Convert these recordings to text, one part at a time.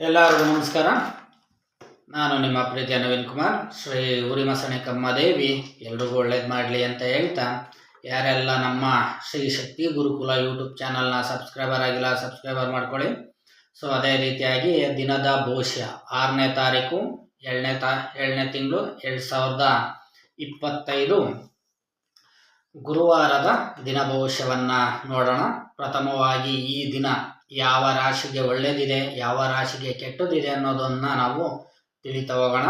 ಎಲ್ಲರಿಗೂ ನಮಸ್ಕಾರ. ನಾನು ನಿಮ್ಮ ಪ್ರೀತಿಯ ನವೀನ್ ಕುಮಾರ್. ಶ್ರೀ ಉರಿಮಸಣೆ ಕಮ್ಮದೇವಿ ಎಲ್ರಿಗೂ ಒಳ್ಳೇದು ಮಾಡಲಿ ಅಂತ ಹೇಳ್ತಾ, ಯಾರೆಲ್ಲ ನಮ್ಮ ಶ್ರೀ ಶಕ್ತಿ ಗುರುಕುಲ ಯೂಟ್ಯೂಬ್ ಚಾನಲ್ನ ಸಬ್ಸ್ಕ್ರೈಬರ್ ಆಗಿಲ್ಲ, ಸಬ್ಸ್ಕ್ರೈಬರ್ ಮಾಡ್ಕೊಳ್ಳಿ. ಸೊ, ಅದೇ ರೀತಿಯಾಗಿ ದಿನದ ಭವಿಷ್ಯ ಆರನೇ ತಾರೀಕು, ಏಳನೇ ತಾ, ಏಳನೇ ತಿಂಗಳು, ಎರಡು ಸಾವಿರದ ಇಪ್ಪತ್ತೈದು ಗುರುವಾರದ ದಿನ ಭವಿಷ್ಯವನ್ನು ನೋಡೋಣ. ಪ್ರಥಮವಾಗಿ ಈ ದಿನ ಯಾವ ರಾಶಿಗೆ ಒಳ್ಳೆಯದಿದೆ ಯಾವ ರಾಶಿಗೆ ಕೆಟ್ಟದಿದೆ ಅನ್ನೋದನ್ನ ನಾವು ತಿಳಿತಾ ಹೋಗೋಣ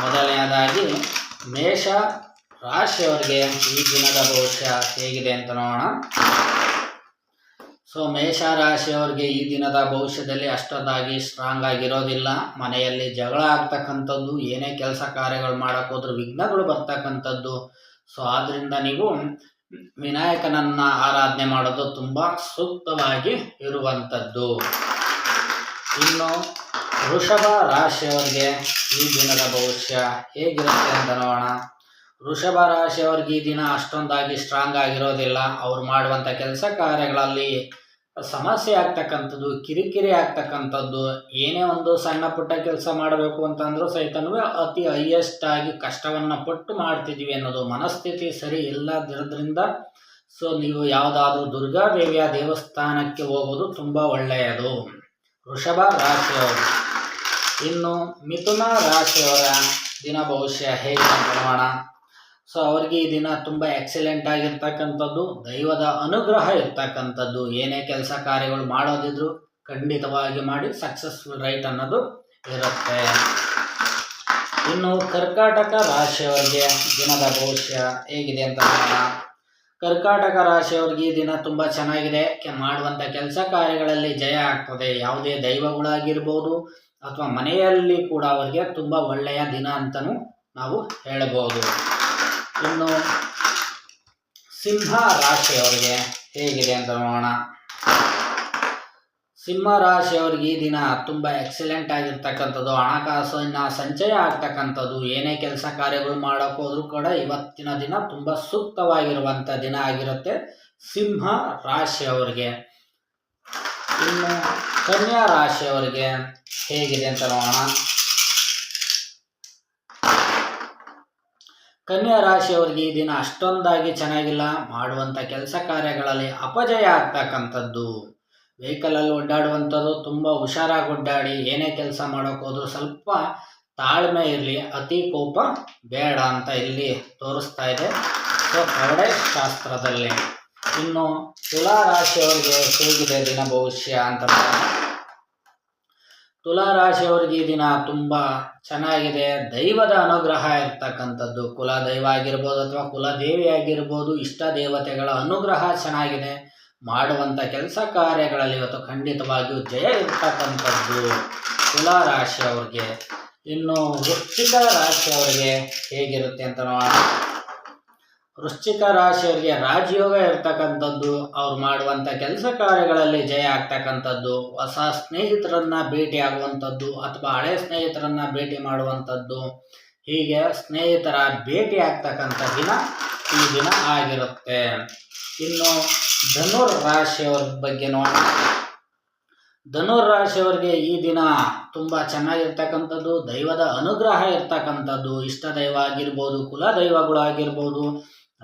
ಮೊದಲನೆಯದಾಗಿ ಮೇಷ ರಾಶಿಯವರಿಗೆ ಈ ದಿನದ ಭವಿಷ್ಯ ಹೇಗಿದೆ ಅಂತ ನೋಡೋಣ. ಸೊ, ಮೇಷ ರಾಶಿಯವರಿಗೆ ಈ ದಿನದ ಭವಿಷ್ಯದಲ್ಲಿ ಅಷ್ಟೊಂದಾಗಿ ಸ್ಟ್ರಾಂಗ್ ಆಗಿರೋದಿಲ್ಲ. ಮನೆಯಲ್ಲಿ ಜಗಳ ಆಗ್ತಕ್ಕಂಥದ್ದು, ಏನೇ ಕೆಲಸ ಕಾರ್ಯಗಳು ಮಾಡೋಕ್ಕೋದ್ರೂ ವಿಘ್ನಗಳು ಬರ್ತಕ್ಕಂಥದ್ದು. ಸೊ ಆದ್ದರಿಂದ ನೀವು ವಿನಾಯಕನನ್ನ ಆರಾಧನೆ ಮಾಡೋದು ತುಂಬ ಸೂಕ್ತವಾಗಿ ಇರುವಂಥದ್ದು ಇನ್ನು ವೃಷಭ ರಾಶಿಯವರಿಗೆ ಈ ದಿನದ ಭವಿಷ್ಯ ಹೇಗಿರುತ್ತೆ ಅಂತ ನೋಡೋಣ. ವೃಷಭ ರಾಶಿಯವರಿಗೆ ಈ ದಿನ ಅಷ್ಟೊಂದಾಗಿ ಸ್ಟ್ರಾಂಗ್ ಆಗಿರೋದಿಲ್ಲ. ಅವ್ರು ಮಾಡುವಂಥ ಕೆಲಸ ಕಾರ್ಯಗಳಲ್ಲಿ ಸಮಸ್ಯೆ ಆಗ್ತಕ್ಕಂಥದ್ದು, ಕಿರಿಕಿರಿ ಆಗ್ತಕ್ಕಂಥದ್ದು, ಏನೇ ಒಂದು ಸಣ್ಣ ಪುಟ್ಟ ಕೆಲಸ ಮಾಡಬೇಕು ಅಂತಂದ್ರೂ ಸಹಿತನೂ ಅತಿ ಹೈಯೆಸ್ಟ್ ಆಗಿ ಕಷ್ಟವನ್ನು ಪಟ್ಟು ಮಾಡ್ತಿದ್ದೀವಿ ಅನ್ನೋದು ಮನಸ್ಥಿತಿ ಸರಿ ಇಲ್ಲದಿರೋದ್ರಿಂದ ಸೊ ನೀವು ಯಾವುದಾದ್ರೂ ದುರ್ಗಾದೇವಿಯ ದೇವಸ್ಥಾನಕ್ಕೆ ಹೋಗೋದು ತುಂಬ ಒಳ್ಳೆಯದು. ವೃಷಭ ರಾಶಿಯವರು. ಇನ್ನು ಮಿಥುನ ರಾಶಿಯವರ ದಿನ ಭವಿಷ್ಯ ಹೇಗೆ ನೋಡೋಣ. ಸೊ ಅವ್ರಿಗೆ ಈ ದಿನ ತುಂಬ ಎಕ್ಸಲೆಂಟ್ ಆಗಿರ್ತಕ್ಕಂಥದ್ದು, ದೈವದ ಅನುಗ್ರಹ ಇರ್ತಕ್ಕಂಥದ್ದು, ಏನೇ ಕೆಲಸ ಕಾರ್ಯಗಳು ಮಾಡೋದಿದ್ರು ಖಂಡಿತವಾಗಿ ಮಾಡಿ ಸಕ್ಸಸ್ಫುಲ್ ರೈಟ್ ಅನ್ನೋದು ಇರುತ್ತೆ. ಇನ್ನು ಕರ್ಕಾಟಕ ರಾಶಿಯವರಿಗೆ ದಿನದ ಭವಿಷ್ಯ ಹೇಗಿದೆ ಅಂತ ಕರ್ಕಾಟಕ ರಾಶಿಯವ್ರಿಗೆ ಈ ದಿನ ತುಂಬ ಚೆನ್ನಾಗಿದೆ. ಮಾಡುವಂಥ ಕೆಲಸ ಕಾರ್ಯಗಳಲ್ಲಿ ಜಯ ಆಗ್ತದೆ. ಯಾವುದೇ ದೈವಗಳಾಗಿರ್ಬೋದು ಅಥವಾ ಮನೆಯಲ್ಲಿ ಕೂಡ ಅವರಿಗೆ ತುಂಬ ಒಳ್ಳೆಯ ದಿನ ಅಂತಲೂ ನಾವು ಹೇಳಬಹುದು ಇನ್ನು ಸಿಂಹ ರಾಶಿಯವರಿಗೆ ಹೇಗಿದೆ ಅಂತ ನೋಡೋಣ. ಸಿಂಹ ರಾಶಿಯವರಿಗೆ ಈ ದಿನ ತುಂಬ ಎಕ್ಸಲೆಂಟ್ ಆಗಿರ್ತಕ್ಕಂಥದ್ದು ಹಣಕಾಸಿನ ಸಂಚಯ ಆಗ್ತಕ್ಕಂಥದ್ದು, ಏನೇ ಕೆಲಸ ಕಾರ್ಯಗಳು ಮಾಡೋಕ್ಕೋದ್ರೂ ಕೂಡ ಇವತ್ತಿನ ದಿನ ತುಂಬ ಸೂಕ್ತವಾಗಿರುವಂಥ ದಿನ ಆಗಿರುತ್ತೆ ಸಿಂಹ ರಾಶಿಯವರಿಗೆ. ಇನ್ನು ಕನ್ಯಾ ರಾಶಿಯವರಿಗೆ ಹೇಗಿದೆ ಅಂತ ನೋಡೋಣ. ಕನ್ಯಾ ರಾಶಿಯವರಿಗೆ ಈ ದಿನ ಅಷ್ಟೊಂದಾಗಿ ಚೆನ್ನಾಗಿಲ್ಲ. ಮಾಡುವಂಥ ಕೆಲಸ ಕಾರ್ಯಗಳಲ್ಲಿ ಅಪಜಯ ಆಗ್ತಕ್ಕಂಥದ್ದು. ವೆಹಿಕಲಲ್ಲಿ ಒಡ್ಡಾಡುವಂಥದ್ದು ತುಂಬ ಹುಷಾರಾಗಿ ಒಡ್ಡಾಡಿ ಏನೇ ಕೆಲಸ ಮಾಡೋಕೆ ಹೋದ್ರೂ ಸ್ವಲ್ಪ ತಾಳ್ಮೆ ಇರಲಿ. ಅತಿ ಕೋಪ ಬೇಡ ಅಂತ ಇಲ್ಲಿ ತೋರಿಸ್ತಾ ಇದೆ. ಸೊ ಕರಡೆ ಶಾಸ್ತ್ರದಲ್ಲಿ ಇನ್ನು ತುಲಾ ರಾಶಿಯವರಿಗೆ ಹೇಗಿದೆ ದಿನ ಭವಿಷ್ಯ ಅಂತ ನೋಡೋಣ. ತುಲಾ ರಾಶಿಯವರಿಗೆ ಈ ದಿನ ತುಂಬ ಚೆನ್ನಾಗಿದೆ. ದೈವದ ಅನುಗ್ರಹ ಇರ್ತಕ್ಕಂಥದ್ದು. ಕುಲ ದೈವ ಆಗಿರ್ಬೋದು ಅಥವಾ ಕುಲದೇವಿ ಆಗಿರ್ಬೋದು, ಇಷ್ಟ ದೇವತೆಗಳ ಅನುಗ್ರಹ ಚೆನ್ನಾಗಿದೆ. ಮಾಡುವಂಥ ಕೆಲಸ ಕಾರ್ಯಗಳಲ್ಲಿ ಇವತ್ತು ಖಂಡಿತವಾಗಿಯೂ ಜಯ ಇರ್ತಕ್ಕಂಥದ್ದು ತುಲಾ ರಾಶಿಯವ್ರಿಗೆ ಇನ್ನು ವೃಶ್ಚಿಕ ರಾಶಿಯವರಿಗೆ ಹೇಗಿರುತ್ತೆ ಅಂತ ನೋಡೋಣ. ವೃಶ್ಚಿಕ ರಾಶಿಯವರಿಗೆ ರಾಜಯೋಗ ಇರ್ತಕ್ಕಂಥದ್ದು, ಅವ್ರು ಮಾಡುವಂಥ ಕೆಲಸ ಕಾರ್ಯಗಳಲ್ಲಿ ಜಯ ಆಗ್ತಕ್ಕಂಥದ್ದು, ಹೊಸ ಸ್ನೇಹಿತರನ್ನ ಭೇಟಿ ಆಗುವಂಥದ್ದು ಅಥವಾ ಹಳೆ ಸ್ನೇಹಿತರನ್ನ ಭೇಟಿ ಮಾಡುವಂಥದ್ದು, ಹೀಗೆ ಸ್ನೇಹಿತರ ಭೇಟಿ ಆಗ್ತಕ್ಕಂಥ ದಿನ ಈ ದಿನ ಆಗಿರುತ್ತೆ. ಇನ್ನು ಧನುರ್ ರಾಶಿಯವ್ರ ಬಗ್ಗೆ ನೋಡಿ ಧನುರ್ ರಾಶಿಯವರಿಗೆ ಈ ದಿನ ತುಂಬ ಚೆನ್ನಾಗಿರ್ತಕ್ಕಂಥದ್ದು, ದೈವದ ಅನುಗ್ರಹ ಇರ್ತಕ್ಕಂಥದ್ದು ಇಷ್ಟ ದೈವ ಆಗಿರ್ಬೋದು ಕುಲ ದೈವಗಳಾಗಿರ್ಬೋದು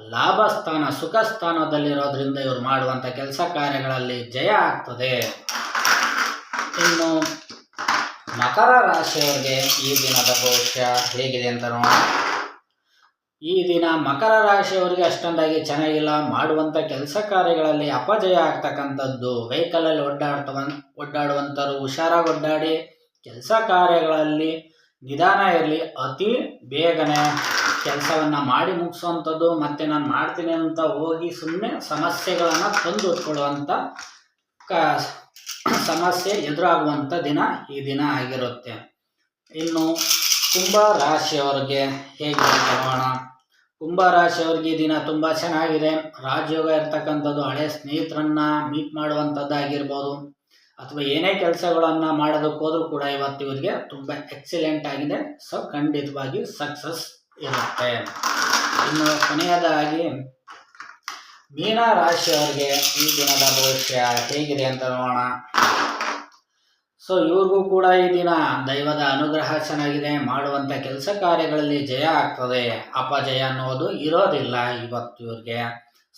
ಲಾಭ ಸ್ಥಾನ ಸುಖ ಸ್ಥಾನದಲ್ಲಿರೋದ್ರಿಂದ ಇವರು ಮಾಡುವಂಥ ಕೆಲಸ ಕಾರ್ಯಗಳಲ್ಲಿ ಜಯ ಆಗ್ತದೆ. ಇನ್ನು ಮಕರ ರಾಶಿಯವರಿಗೆ ಈ ದಿನದ ಭವಿಷ್ಯ ಹೇಗಿದೆ ಅಂತ ನೋಡೋಣ. ಈ ದಿನ ಮಕರ ರಾಶಿಯವರಿಗೆ ಅಷ್ಟೊಂದಾಗಿ ಚೆನ್ನಾಗಿಲ್ಲ. ಮಾಡುವಂಥ ಕೆಲಸ ಕಾರ್ಯಗಳಲ್ಲಿ ಅಪಜಯ ಆಗ್ತಕ್ಕಂಥದ್ದು. ವೆಹಿಕಲಲ್ಲಿ ಒಡ್ಡಾಡ್ತವ ಒಡ್ಡಾಡುವಂತರು ಹುಷಾರಾಗಿ ಒಡ್ಡಾಡಿ ಕೆಲಸ ಕಾರ್ಯಗಳಲ್ಲಿ ನಿಧಾನ ಇರಲಿ, ಅತಿ ಬೇಗನೆ. ಕೆಲಸವನ್ನು ಮಾಡಿ ಮುಗಿಸುವಂಥದ್ದು, ಮತ್ತು ನಾನು ಮಾಡ್ತೀನಿ ಅಂತ ಹೋಗಿ ಸುಮ್ಮನೆ ಸಮಸ್ಯೆಗಳನ್ನು ತಂದು ಕೊಡುವಂತ ಕ, ಸಮಸ್ಯೆ ಎದುರಾಗುವಂಥ ದಿನ ಈ ದಿನ ಆಗಿರುತ್ತೆ. ಇನ್ನು ಕುಂಭ ರಾಶಿಯವ್ರಿಗೆ ಹೇಗೆ ನೋಡೋಣ ಕುಂಭ ರಾಶಿಯವ್ರಿಗೆ ಈ ದಿನ ತುಂಬ ಚೆನ್ನಾಗಿದೆ. ರಾಜಯೋಗ ಇರ್ತಕ್ಕಂಥದ್ದು ಹಳೆ ಸ್ನೇಹಿತರನ್ನ ಮೀಟ್ ಮಾಡುವಂಥದ್ದಾಗಿರ್ಬೋದು, ಅಥವಾ ಏನೇ ಕೆಲಸಗಳನ್ನು ಮಾಡೋದಕ್ಕೋದ್ರೂ ಕೂಡ ಇವತ್ತು ಇವರಿಗೆ ತುಂಬ ಎಕ್ಸಲೆಂಟ್ ಆಗಿದೆ. ಸೊ ಖಂಡಿತವಾಗಿ ಸಕ್ಸಸ್ ಇರುತ್ತೆ. ಇನ್ನು ಕೊನೆಯದಾಗಿ ಮೀನ ರಾಶಿಯವರಿಗೆ ಈ ದಿನದ ಭವಿಷ್ಯ ಹೇಗಿದೆ ಅಂತ ನೋಡೋಣ. ಸೊ ಇವ್ರಿಗೂ ಕೂಡ ಈ ದಿನ ದೈವದ ಅನುಗ್ರಹ ಚೆನ್ನಾಗಿದೆ. ಮಾಡುವಂಥ ಕೆಲಸ ಕಾರ್ಯಗಳಲ್ಲಿ ಜಯ ಆಗ್ತದೆ. ಅಪಜಯ ಅನ್ನೋದು ಇರೋದಿಲ್ಲ ಇವತ್ತು ಇವ್ರಿಗೆ.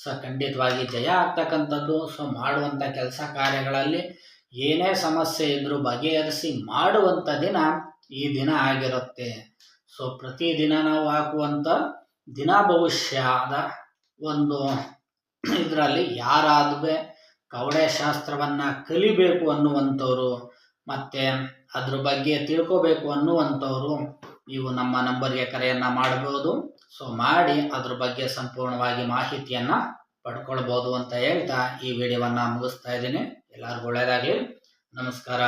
ಸೊ ಖಂಡಿತವಾಗಿ ಜಯ ಆಗ್ತಕ್ಕಂಥದ್ದು. ಸೊ ಮಾಡುವಂಥ ಕೆಲಸ ಕಾರ್ಯಗಳಲ್ಲಿ ಏನೇ ಸಮಸ್ಯೆ ಇದ್ದರೂ ಬಗೆಹರಿಸಿ ಮಾಡುವಂಥ ದಿನ ಈ ದಿನ ಆಗಿರುತ್ತೆ. ಸೊ ಪ್ರತಿದಿನ ನಾವು ಹಾಕುವಂಥ ದಿನ ಭವಿಷ್ಯದ ಒಂದು ಇದರಲ್ಲಿ ಯಾರಾದ್ರೂ ಕವಡೆ ಶಾಸ್ತ್ರವನ್ನು ಕಲಿಬೇಕು ಅನ್ನುವಂಥವ್ರು, ಮತ್ತು ಅದ್ರ ಬಗ್ಗೆ ತಿಳ್ಕೋಬೇಕು ಅನ್ನುವಂಥವ್ರು, ನೀವು ನಮ್ಮ ನಂಬರ್ಗೆ ಕರೆಯನ್ನು ಮಾಡ್ಬೋದು. ಸೊ ಮಾಡಿ ಅದ್ರ ಬಗ್ಗೆ ಸಂಪೂರ್ಣವಾಗಿ ಮಾಹಿತಿಯನ್ನು ಪಡ್ಕೊಳ್ಬೋದು ಅಂತ ಹೇಳ್ತಾ ಈ ವಿಡಿಯೋವನ್ನು ಮುಗಿಸ್ತಾ ಇದ್ದೀನಿ. ಎಲ್ಲರಿಗೂ ಒಳ್ಳೆಯದಾಗಲಿ ನಮಸ್ಕಾರ.